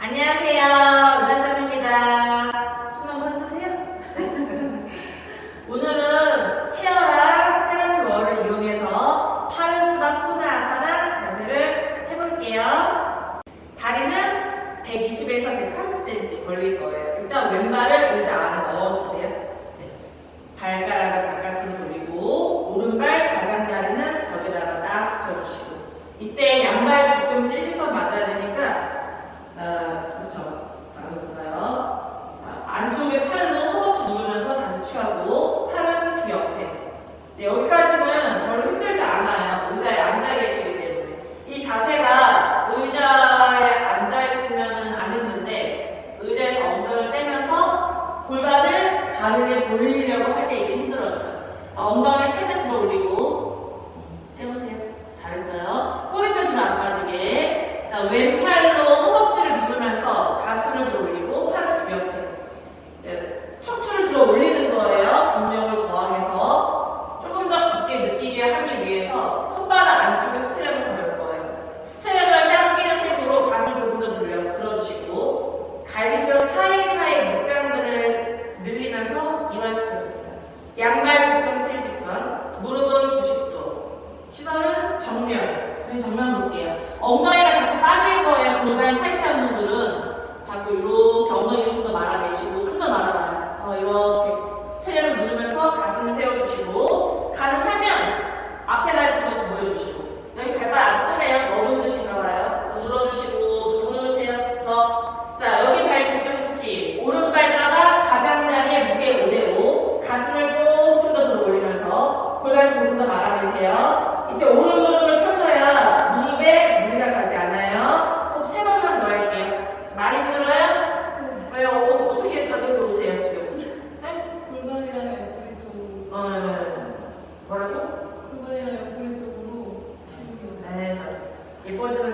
안녕하세요. 은하쌤입니다. 숨 한번 흔드세요. 오늘은 체어랑 테라피 월을 이용해서 파르스바 코나 아사나 자세를 해볼게요. 다리는 120에서 130cm 벌릴 거예요. 일단 왼발을 의자 안에 넣어주세요. 네. 발가락을 바깥으로 돌리고 오른발 가장자리는 벽에다가 딱 붙여주시고 이때 양발 뒤좀 찔리서 맞아야 되니까 어, 그렇죠. 잘했어요. 자, 안쪽에 팔로 허벅지 누르면서 자세 취하고 팔은 귀 옆에. 이제 여기까지는 별로 힘들지 않아요. 의자에 앉아 계시기 때문에. 이 자세가 의자에 앉아 있으면 안 힘든데 의자에서 엉덩이를 떼면서 골반을 바르게 돌리려고 할 때 이제 힘들어져요. 자, 엉덩이 살짝 들어 올리고 떼보세요. 잘했어요. 꼬리뼈줄 안 빠지게. 자, 왼팔로 허벅지를 누르면서 가슴을 들어 올리고 팔을 귀 옆에. 이제 척추를 들어 올리는 거예요. 중력을 저항해서 조금 더 깊게 느끼게 하기 위해서 손바닥 안쪽에 스트랩을 걸을 거예요. 스트랩을 당기는 힘으로 가슴을 조금 더 들려, 들어주시고 갈비뼈 사이사이 밑강근을 늘리면서 이완시켜줍니다. 양발 뒤꿈치 일직선, 무릎은 90도, 시선은 정면. 저희 정면 볼게요. 엉덩이가 자꾸 빠질 거예요. 골반 타이트한 분들은 자꾸 이렇게 엉덩이 좀더 말아내시고 좀 더 말아봐요. 더 이렇게 스트랩을 누르면서 가슴을 세워주시고 가능하면 앞에 다리 좀더 구부려주시고 여기 발발 아주 뜨네요. 너무 힘드신가 봐요. 더 눌러주시고 더 누르세요. 더. 자 여기 발 뒤꿈치 오른발바닥 가장자리에 무게 5대5 가슴을 조금 더 들어 올리면서 골반 조금 더 말아내세요. 이때 오른 무릎을 펴셔야 무릎에 무리가 가지 않아요. 호흡 세 번만 더 할게요. 많이 힘들어요? 왜요? 어, 어떻게 자극이 오세요 지금? 네? 골반이랑 옆구리 쪽으로 어, 뭐라고? 골반이랑 옆구리 쪽으로 체중이 네, 자, 예뻐지는